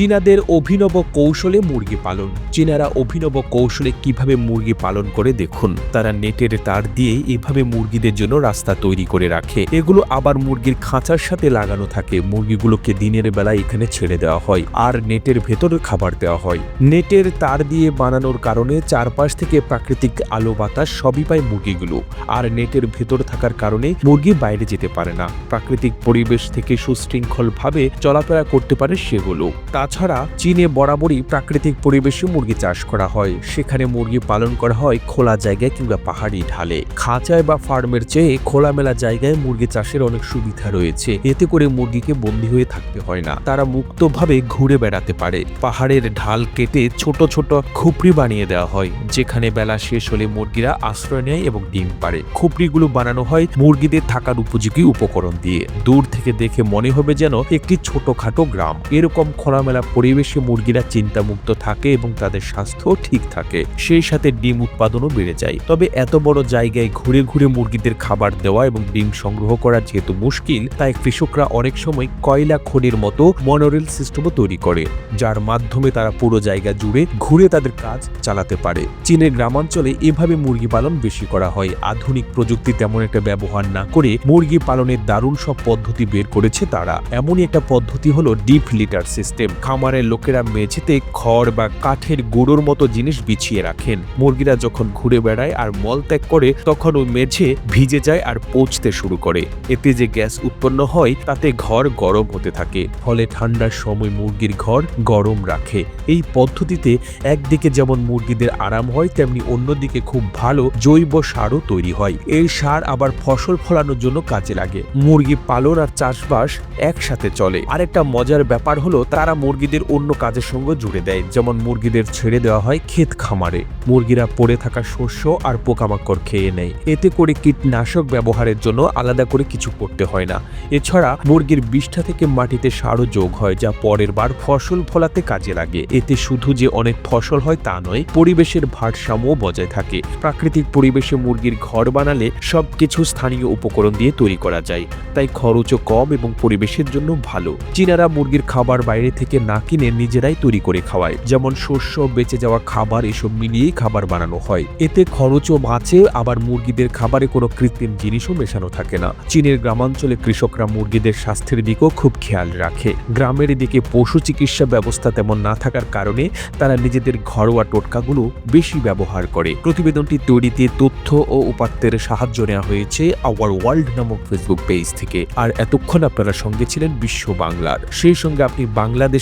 চীনাদের অভিনব কৌশলে মুরগি পালন। চীনারা অভিনব কৌশলে কীভাবে মুরগি পালন করে দেখুন। তারা নেটের তার দিয়ে এভাবে মুরগিদের জন্য রাস্তা তৈরি করে রাখে। এগুলো আবার মুরগির খাঁচার সাথে লাগানো থাকে। মুরগিগুলোকে দিনের বেলা এখানে ছেড়ে দেওয়া হয় আর নেটের ভেতরে খাবার দেওয়া হয়। নেটের তার দিয়ে বানানোর কারণে চারপাশ থেকে প্রাকৃতিক আলো বাতাস সবই পায় মুরগিগুলো। আর নেটের ভেতর থাকার কারণে মুরগি বাইরে যেতে পারে না। প্রাকৃতিক পরিবেশ থেকে সুশৃঙ্খলভাবে চলাফেরা করতে পারে সেগুলো। তাছাড়া চীনে বরাবরই প্রাকৃতিক পরিবেশে মুরগি চাষ করা হয়। সেখানে মুরগি পালন করা হয় খোলা জায়গায় কিংবা পাহাড়ি ঢালে। খাঁচায় বা ফার্মের চেয়ে খোলামেলা জায়গায় মুরগি চাষের অনেক সুবিধা রয়েছে। এতে করে মুরগিকে বন্দী হয়ে থাকতে হয় না। তারা মুক্তভাবে ঘুরে বেড়াতে পারে। পাহাড়ের ঢাল কেটে ছোট ছোট খুপড়ি বানিয়ে দেওয়া হয়, যেখানে বেলা শেষ হলে মুরগিরা আশ্রয় নেয় এবং ডিম পারে খুপড়িগুলো বানানো হয় মুরগিদের থাকার উপযোগী উপকরণ দিয়ে। দূর থেকে দেখে মনে হবে যেন একটি ছোটখাটো গ্রাম। এরকম খোলামেলা পরিবেশে মুরগিরা চিন্তামুক্ত থাকে এবং তাদের স্বাস্থ্য ঠিক থাকে, সেই সাথে ডিম উৎপাদনও বেড়ে যায়। তবে এত বড় জায়গায় ঘুরে ঘুরে মুরগিদের খাবার দেওয়া এবং ডিম সংগ্রহ করা যেহেতু মুশকিল, তাই কৃষকরা অনেক সময় কয়লা খনির মতো মনোরেল সিস্টেমও তৈরি করে, যার মাধ্যমে তারা পুরো জায়গা জুড়ে ঘুরে তাদের কাজ চালাতে পারে। চীনের গ্রামাঞ্চলে এভাবে মুরগি পালন বেশি করা হয়। আধুনিক প্রযুক্তি তেমন একটা ব্যবহার না করে মুরগি পালনের দারুণ সব পদ্ধতি বের করেছে তারা। এমনই একটা পদ্ধতি হলো ডিপ লিটার সিস্টেম। খামারের লোকেরা মেঝেতে খড় বা কাঠের গুঁড়োর মতো জিনিস বিছিয়ে রাখেন। মুরগিরা যখন ঘুরে বেড়ায় আর মলত্যাগ করে, তখন ওই মেঝে ভিজে যায় আর পচতে শুরু করে। এতে যে গ্যাস উৎপন্ন হয়, তাতে ঘর গরম হতে থাকে। ফলে ঠান্ডার সময় মুরগির ঘর গরম রাখে। এই পদ্ধতিতে একদিকে যেমন মুরগিদের আরাম হয়, তেমনি অন্যদিকে খুব ভালো জৈব সারও তৈরি হয়। এই সার আবার ফসল ফলানোর জন্য কাজে লাগে। মুরগি পালন আর চাষবাস একসাথে চলে। আরেকটা মজার ব্যাপার হলো, তারা মুরগিদের অন্য কাজের সঙ্গে জুড়ে দেয়। যেমন মুরগিদের ছেড়ে দেওয়া হয় ক্ষেত খামারে। মুরগিরা পড়ে থাকা শস্য আর পোকামাকড় খেয়ে নেয়। এতে করে কীটনাশক ব্যবহারের জন্য আলাদা করে কিছু করতে হয় না। এছাড়া মুরগির বিষ্ঠা থেকে মাটিতে সারও যোগ হয়, যা পরের বার ফসল ফলাতে কাজে লাগে। এতে শুধু যে অনেক ফসল হয় তা নয়, পরিবেশের ভারসাম্য বজায় থাকে। প্রাকৃতিক পরিবেশে মুরগির ঘর বানালে সবকিছু স্থানীয় উপকরণ দিয়ে তৈরি করা যায়। তাই খরচও কম এবং পরিবেশের জন্য ভালো। চীনারা মুরগির খাবার বাইরে থেকে না কিনে নিজেরাই তৈরি করে খাওয়ায়। যেমন শস্য, বেঁচে যাওয়া খাবার, এসব মিলিয়েই খাবার বানানো হয়। এতে খরচও বাঁচে, আবার মুরগিদের খাবারে কোনো কৃত্রিম জিনিসও মেশানো থাকে না। চীনের গ্রামাঞ্চলে কৃষকরা মুরগিদের স্বাস্থ্যের দিকেও খুব খেয়াল রাখে। গ্রামের দিকে পশু চিকিৎসা ব্যবস্থা তেমন না থাকার কারণে তারা নিজেদের ঘরোয়া টোটকাগুলো বেশি ব্যবহার করে। প্রতিবেদনটি তৈরিতে তথ্য ও উপাত্তের সাহায্য নেওয়া হয়েছে আওয়ার ওয়ার্ল্ড নামক ফেসবুক পেজ থেকে। আর এতক্ষণ আপনারা সঙ্গে ছিলেন বিশ্ব বাংলার। সেই সঙ্গে আপনি